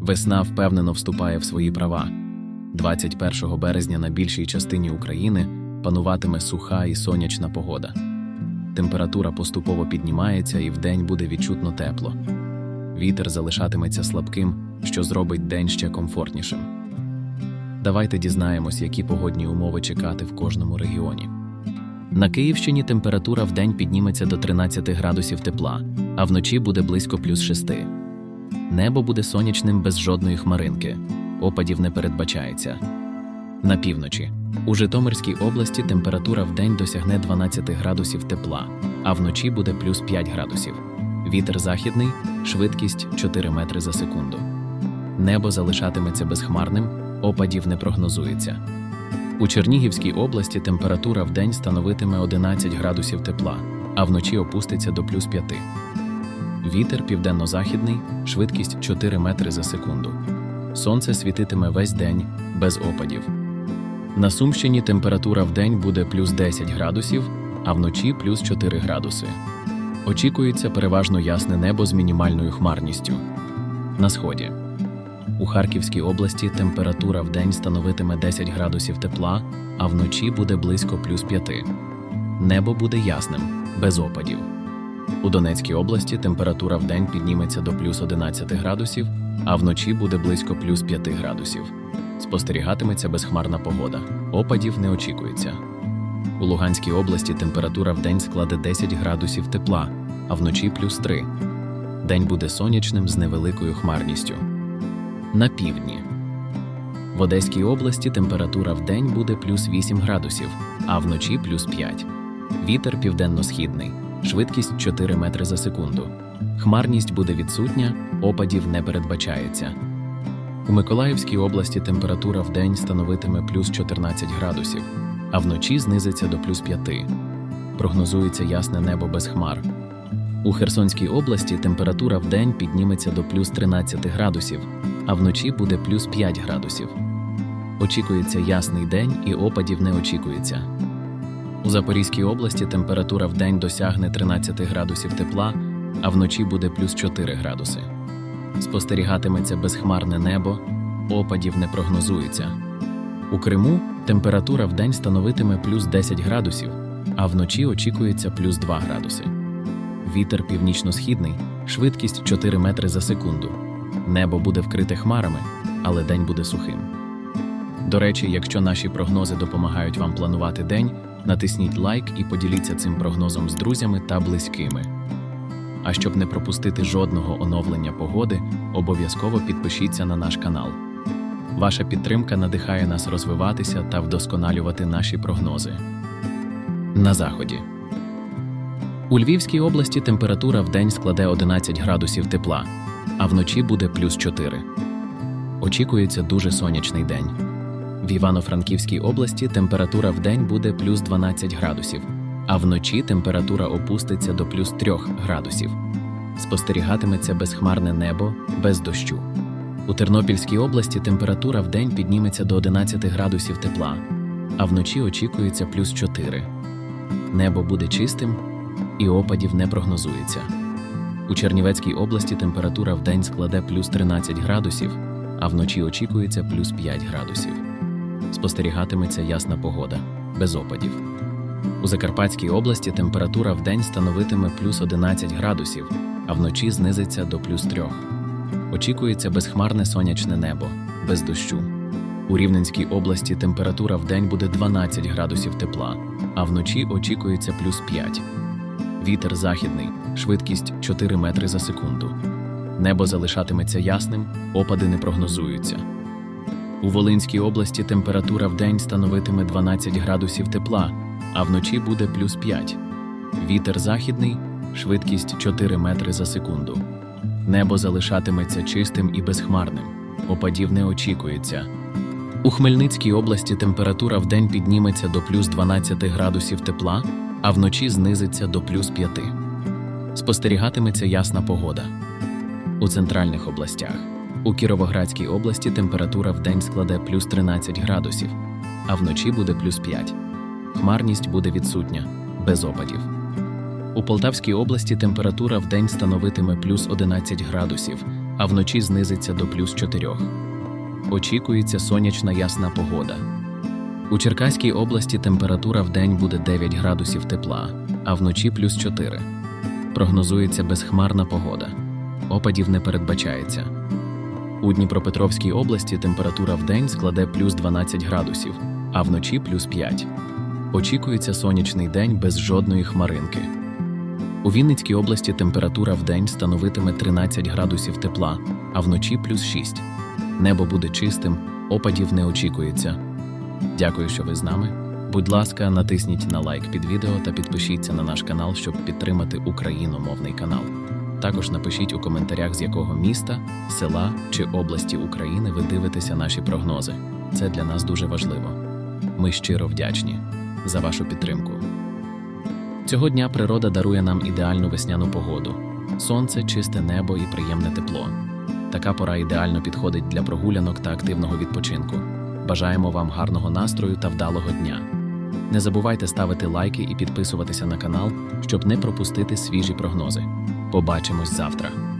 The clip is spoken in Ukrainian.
Весна впевнено вступає в свої права. 21 березня на більшій частині України пануватиме суха і сонячна погода. Температура поступово піднімається і вдень буде відчутно тепло. Вітер залишатиметься слабким, що зробить день ще комфортнішим. Давайте дізнаємось, які погодні умови чекати в кожному регіоні. На Київщині температура вдень підніметься до 13 градусів тепла, а вночі буде близько плюс 6. Небо буде сонячним без жодної хмаринки. Опадів не передбачається. На півночі. У Житомирській області температура вдень досягне 12 градусів тепла, а вночі буде плюс 5 градусів. Вітер західний, швидкість 4 метри за секунду. Небо залишатиметься безхмарним, опадів не прогнозується. У Чернігівській області температура вдень становитиме 11 градусів тепла, а вночі опуститься до плюс 5. Вітер південно-західний, швидкість 4 метри за секунду. Сонце світитиме весь день без опадів. На Сумщині температура вдень буде плюс 10 градусів, а вночі плюс 4 градуси. Очікується переважно ясне небо з мінімальною хмарністю. На сході. У Харківській області температура вдень становитиме 10 градусів тепла, а вночі буде близько плюс 5. Небо буде ясним, без опадів. У Донецькій області температура вдень підніметься до плюс 11 градусів, а вночі буде близько плюс 5 градусів. Спостерігатиметься безхмарна погода. Опадів не очікується. У Луганській області температура вдень складе 10 градусів тепла, а вночі плюс 3. День буде сонячним з невеликою хмарністю. На півдні. В Одеській області температура вдень буде плюс 8 градусів, а вночі плюс 5. Вітер південно-східний, швидкість 4 метри за секунду. Хмарність буде відсутня, опадів не передбачається. У Миколаївській області температура вдень становитиме плюс 14 градусів, а вночі знизиться до плюс 5. Прогнозується ясне небо без хмар. У Херсонській області температура вдень підніметься до плюс 13 градусів, а вночі буде плюс 5 градусів. Очікується ясний день і опадів не очікується. У Запорізькій області температура вдень досягне 13 градусів тепла, а вночі буде плюс 4 градуси. Спостерігатиметься безхмарне небо, опадів не прогнозується. У Криму температура вдень становитиме плюс 10 градусів, а вночі очікується плюс 2 градуси. Вітер північно-східний, швидкість 4 метри за секунду. Небо буде вкрите хмарами, але день буде сухим. До речі, якщо наші прогнози допомагають вам планувати день, натисніть лайк і поділіться цим прогнозом з друзями та близькими. А щоб не пропустити жодного оновлення погоди, обов'язково підпишіться на наш канал. Ваша підтримка надихає нас розвиватися та вдосконалювати наші прогнози. На заході. У Львівській області температура вдень складе 11 градусів тепла, а вночі буде плюс 4. Очікується дуже сонячний день. В Івано-Франківській області температура вдень буде плюс 12 градусів, а вночі температура опуститься до плюс 3 градусів. Спостерігатиметься безхмарне небо без дощу. У Тернопільській області температура вдень підніметься до 11 градусів тепла, а вночі очікується плюс 4. Небо буде чистим і опадів не прогнозується. У Чернівецькій області температура вдень складе плюс 13 градусів, а вночі очікується плюс 5 градусів. Спостерігатиметься ясна погода, без опадів. У Закарпатській області температура вдень становитиме плюс 11 градусів, а вночі знизиться до плюс 3. Очікується безхмарне сонячне небо, без дощу. У Рівненській області температура вдень буде 12 градусів тепла, а вночі очікується плюс 5. Вітер західний, швидкість 4 метри за секунду. Небо залишатиметься ясним, опади не прогнозуються. У Волинській області температура вдень становитиме 12 градусів тепла, а вночі буде плюс 5. Вітер західний, швидкість 4 метри за секунду. Небо залишатиметься чистим і безхмарним. Опадів не очікується. У Хмельницькій області температура вдень підніметься до плюс 12 градусів тепла, а вночі знизиться до плюс 5. Спостерігатиметься ясна погода. У центральних областях. У Кіровоградській області температура вдень складе плюс 13 градусів, а вночі буде плюс 5. Хмарність буде відсутня, без опадів. У Полтавській області температура вдень становитиме плюс 11 градусів, а вночі знизиться до плюс 4. Очікується сонячна ясна погода. У Черкаській області температура в день буде 9 градусів тепла, а вночі плюс 4. Прогнозується безхмарна погода. Опадів не передбачається. У Дніпропетровській області температура в день складе плюс 12 градусів, а вночі плюс 5. Очікується сонячний день без жодної хмаринки. У Вінницькій області температура в день становитиме 13 градусів тепла, а вночі плюс 6. Небо буде чистим, опадів не очікується. Дякую, що ви з нами. Будь ласка, натисніть на лайк під відео та підпишіться на наш канал, щоб підтримати україномовний канал. Також напишіть у коментарях, з якого міста, села чи області України ви дивитеся наші прогнози. Це для нас дуже важливо. Ми щиро вдячні за вашу підтримку. Цього дня природа дарує нам ідеальну весняну погоду: сонце, чисте небо і приємне тепло. Така пора ідеально підходить для прогулянок та активного відпочинку. Бажаємо вам гарного настрою та вдалого дня. Не забувайте ставити лайки і підписуватися на канал, щоб не пропустити свіжі прогнози. Побачимось завтра.